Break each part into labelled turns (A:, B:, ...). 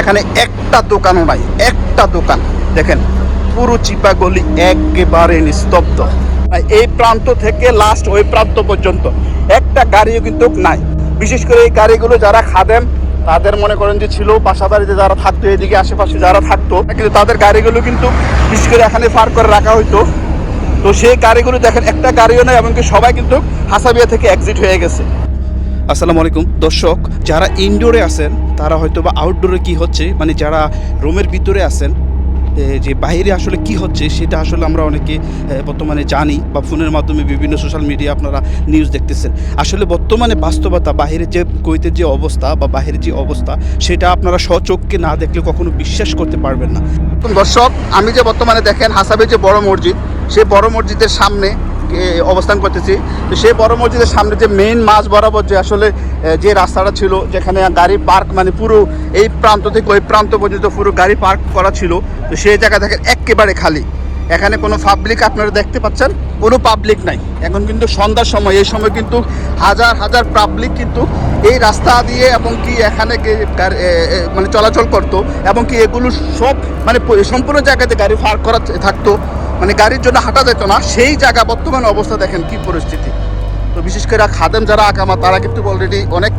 A: এখানে একটা দোকানও নাই, একটা দোকান। দেখেন, পুরো চিপা গলি একেবারে নিস্তব্ধ। এই প্রান্ত থেকে লাস্ট ওই প্রান্ত পর্যন্ত একটা গাড়িও কিন্তু নাই। বিশেষ করে এই গাড়িগুলো যারা খাদেন তাদের মনে করেন যে ছিল বাসা বাড়িতে যারা থাকতো, এদিকে আশেপাশে যারা থাকতো, কিন্তু তাদের গাড়িগুলো কিন্তু বিশেষ করে এখানে পার করে রাখা হইতো। তো সেই গাড়িগুলো দেখেন, একটা গাড়িও নেই, এমনকি সবাই কিন্তু হাসাবিয়া থেকে এক্সিট হয়ে গেছে। আসসালামু আলাইকুম। দর্শক, যারা ইনডোরে আছেন, তারা হয়তো বা আউটডোরে কি হচ্ছে মানে যারা রুমের ভিতরে আছেন যে বাইরে আসলে কি হচ্ছে, সেটা আসলে আমরা অনেকে বর্তমানে জানি বা ফোনের মাধ্যমে বিভিন্ন সোশ্যাল মিডিয়া আপনারা নিউজ দেখতেছেন। আসলে বর্তমানে বাস্তবতা, বাইরে যে কুয়েতের যে অবস্থা বা বাইরের যে অবস্থা, সেটা আপনারা স্বচক্ষে না দেখলে কখনো বিশ্বাস করতে পারবেন না। দর্শক, আমি যে বর্তমানে দেখেন হাসাবের যে বড় মসজিদ সেই বড় মসজিদের সামনে অবস্থান করতেছি। তো সেই বড় মসজিদের সামনে যে মেইন মাছ বরাবর যে আসলে যে রাস্তাটা ছিল, যেখানে গাড়ি পার্ক মানে পুরো এই প্রান্ত থেকে ওই প্রান্ত পর্যন্ত পুরো গাড়ি পার্ক করা ছিল, তো সেই জায়গা দেখেন একেবারে খালি। এখানে কোনো পাবলিক আপনারা দেখতে পাচ্ছেন, কোনো পাবলিক নাই। এখন কিন্তু সন্ধ্যার সময়, এই সময় কিন্তু হাজার হাজার পাবলিক কিন্তু এই রাস্তা দিয়ে এবং কি এখানে মানে চলাচল করতো এবং কি এগুলো সব মানে সম্পূর্ণ জায়গাতে গাড়ি পার্ক করা থাকতো। মানে গাড়ির জন্য হাঁটা যেত না, সেই জায়গা বর্তমান অবস্থা দেখেন কি পরিস্থিতি। তো বিশেষ করে খাদেম যারা আকামা তারা কিন্তু অলরেডি অনেক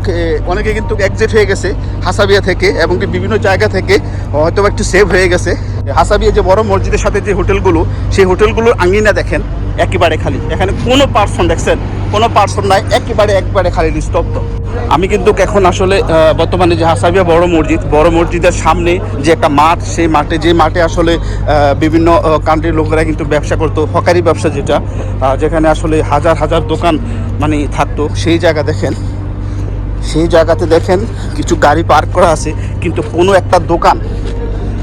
A: অনেকে কিন্তু এক্সিট হয়ে গেছে হাসাবিয়া থেকে এবং বিভিন্ন জায়গা থেকে হয়তো একটু সেভ হয়ে গেছে। হাসাবিয়া যে বড় মসজিদের সাথে যে হোটেলগুলো, সেই হোটেলগুলোর আঙিনা দেখেন, একেবারে খালি। এখানে কোনো পার্সন দেখছেন? কোনো পার্সন নাই, একেবারে, একবারে খালি নিস্তব্ধ। আমি কিন্তু এখন আসলে বর্তমানে যে হাসাবিয়া বড় মসজিদ, বড় মসজিদের সামনে যে একটা মাঠ, সেই মাঠে, যে মাঠে আসলে বিভিন্ন কান্ট্রির লোকেরা কিন্তু ব্যবসা করতো, হকারি ব্যবসা যেটা যেখানে আসলে হাজার হাজার দোকান মানে থাকতো। সেই জায়গা দেখেন, সেই জায়গাতে দেখেন, কিছু গাড়ি পার্ক করা আছে, কিন্তু কোনো একটা দোকান,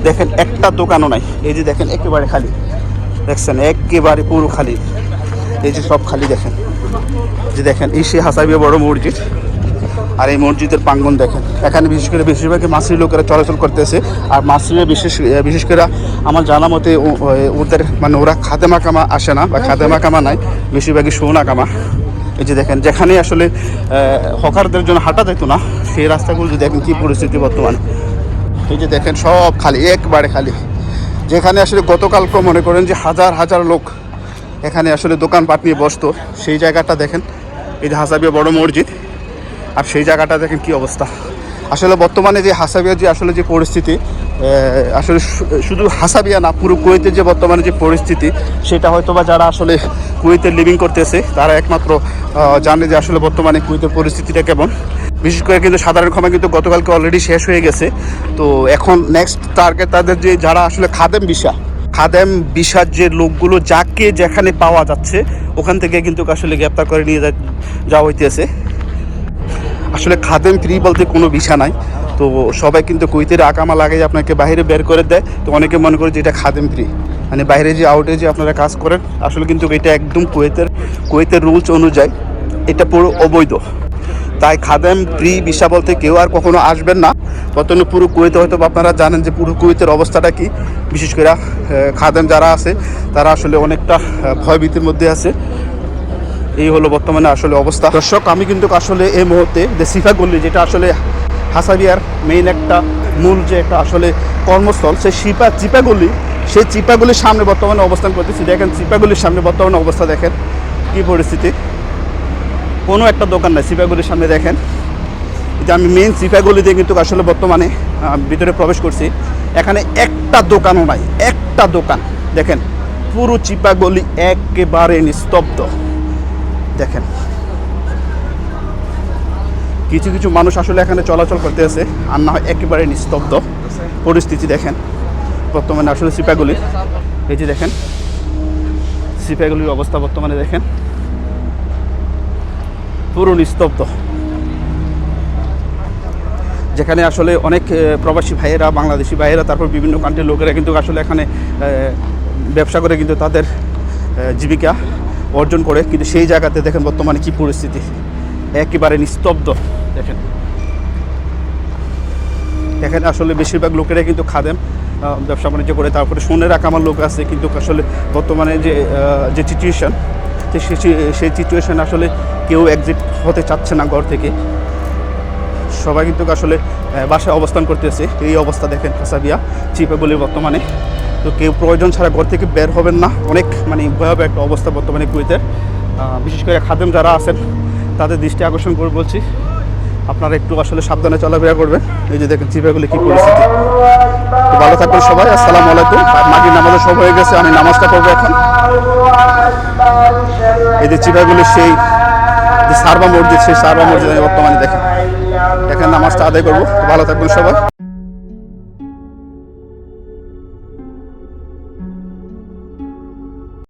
A: দেখেন একটা দোকানও নাই। এই যে দেখেন, একেবারে খালি। দেখছেন, একেবারে পুরো খালি। এই যে সব খালি দেখেন। যে দেখেন, এই সে হাসাবিয়া বড় মসজিদ আর এই মসজিদের প্রাঙ্গন দেখেন। এখানে বিশেষ করে বেশিরভাগই মাসির লোকেরা চলাচল করতেছে। আর মাসিরে বিশেষ বিশেষ করে আমার জানা মতে ওদের মানে ওরা খাদেমা কামা আসে না বা খাদেমা কামা নাই, বেশিরভাগই সোনা কামা। এই যে দেখেন যেখানে আসলে হকারদের জন্য হাঁটা যেত না, সেই রাস্তাগুলো যদি দেখেন কী পরিস্থিতি বর্তমানে। এই যে দেখেন, সব খালি, একবারে খালি। যেখানে আসলে গতকালকে মনে করেন যে হাজার হাজার লোক এখানে আসলে দোকানপাট নিয়ে বসতো। সেই জায়গাটা দেখেন, এই যে হাসাবিয়া বড় মসজিদ। আর সেই জায়গাটা দেখেন কি অবস্থা। আসলে বর্তমানে যে হাসাবিয়া যে আসলে যে পরিস্থিতি আসলে শুধু হাসাবিয়া না, পুরো কুয়েতের যে বর্তমানে যে পরিস্থিতি, সেটা হয়তো বা যারা আসলে কুয়েতে লিভিং করতেছে, তারা একমাত্র জানে যে আসলে বর্তমানে কুয়েতের পরিস্থিতিটা কেমন। বিশেষ করে কিন্তু সাধারণ ক্ষমা কিন্তু গতকালকে অলরেডি শেষ হয়ে গেছে। তো এখন নেক্সট টার্গেট তাদের যে যারা আসলে খাদেম বিশা খাদেম বিশার যে লোকগুলো যাকে যেখানে পাওয়া যাচ্ছে, ওখান থেকে কিন্তু আসলে গ্রেপ্তার করে নিয়ে যাওয়া হইতেছে। আসলে খাদেম ফ্রি বলতে কোনো বিষা নাই। তো সবাই কিন্তু কুইতের আকামা লাগে আপনাকে বাইরে বের করে দেয়। তো অনেকে মনে করে যে এটা খাদেম ফ্রি মানে বাইরে যে আউটে যে আপনারা কাজ করেন, আসলে কিন্তু এটা একদম কুয়েতের কুয়েতের রুলস অনুযায়ী এটা পুরো অবৈধ। তাই খাদেম ফ্রি বিষা বলতে কেউ আর কখনো আসবেন না। বর্তমানে পুরো কুয়েতে হয়তো আপনারা জানেন যে পুরো কুয়েতের অবস্থাটা কি? বিশেষ করে খাদেম যারা আছে, তারা আসলে অনেকটা ভয়ভীতির মধ্যে আছে। এই হলো বর্তমানে আসলে অবস্থা। দর্শক, আমি কিন্তু আসলে এই মুহূর্তে যে সিফা গল্লি যেটা আসলে হাসাবিয়ার মেইন একটা মূল যে একটা আসলে কর্মস্থল, সেই শিপা চিপাগুলি সেই চিপাগুলির সামনে বর্তমানে অবস্থান করতেছি। দেখেন চিপাগুলির সামনে বর্তমানে অবস্থা দেখেন, কি পরিস্থিতি? কোনো একটা দোকান নাই চিপাগুলির সামনে দেখেন। যে আমি মেইন চিপাগুলিতে কিন্তু আসলে বর্তমানে ভিতরে প্রবেশ করছি। এখানে একটা দোকানও নাই, একটা দোকান। দেখেন, পুরো চিপাগলি একেবারে নিস্তব্ধ। দেখেন, কিছু কিছু মানুষ আসলে এখানে চলাচল করতে আছে, আর না হয় একেবারে নিস্তব্ধ পরিস্থিতি। দেখেন, বর্তমানে আসলে সিপাগুলির এই যে দেখেন সিপাগুলির অবস্থা বর্তমানে দেখেন, পুরো নিস্তব্ধ। যেখানে আসলে অনেক প্রবাসী ভাইয়েরা বাংলাদেশি ভাইয়েরা তারপর বিভিন্ন কান্ট্রির লোকেরা কিন্তু আসলে এখানে ব্যবসা করে কিন্তু তাদের জীবিকা অর্জন করে। কিন্তু সেই জায়গাতে দেখেন বর্তমানে কি পরিস্থিতি। একেবারে নিস্তব্ধ দেখেন। এখানে আসলে বেশিরভাগ লোকেরাই কিন্তু আহ, ব্যবসা বাণিজ্য করে। তারপরে সোনের রাখামার লোক আছে কিন্তু আসলে বর্তমানে যে যে সিচুয়েশান সেই সিচুয়েশান আসলে কেউ এক্সিট হতে চাচ্ছে না ঘর থেকে। সবাই কিন্তু আসলে বাসায় অবস্থান করতেছি। এই অবস্থা দেখেন কাসাবিয়া চিপাগুলি বর্তমানে। তো কেউ প্রয়োজন ছাড়া ঘর থেকে বের হবেন না। অনেক মানে ভয়াবহ একটা অবস্থা বর্তমানে কুয়েতের। বিশেষ করে খাদেম যারা আছেন, তাদের দৃষ্টি আকর্ষণ করে বলছি, আপনারা একটু আসলে সাবধানে চলাফেরা করবেন। এই যে দেখেন চিপাগুলি কী পরিস্থিতি। তো ভালো থাকবেন সবাই, আসসালামু আলাইকুম। মাটির নামাজের সময় হয়ে গেছে, আমি নামাজটা করব এখন। এই যে চিপাগুলির সেই, যে সারবা মসজিদ, সেই সারবা মসজিদ বর্তমানে দেখেন। এখানে নামাজটা আদায় করব। ভালো থাকবেন সবাই।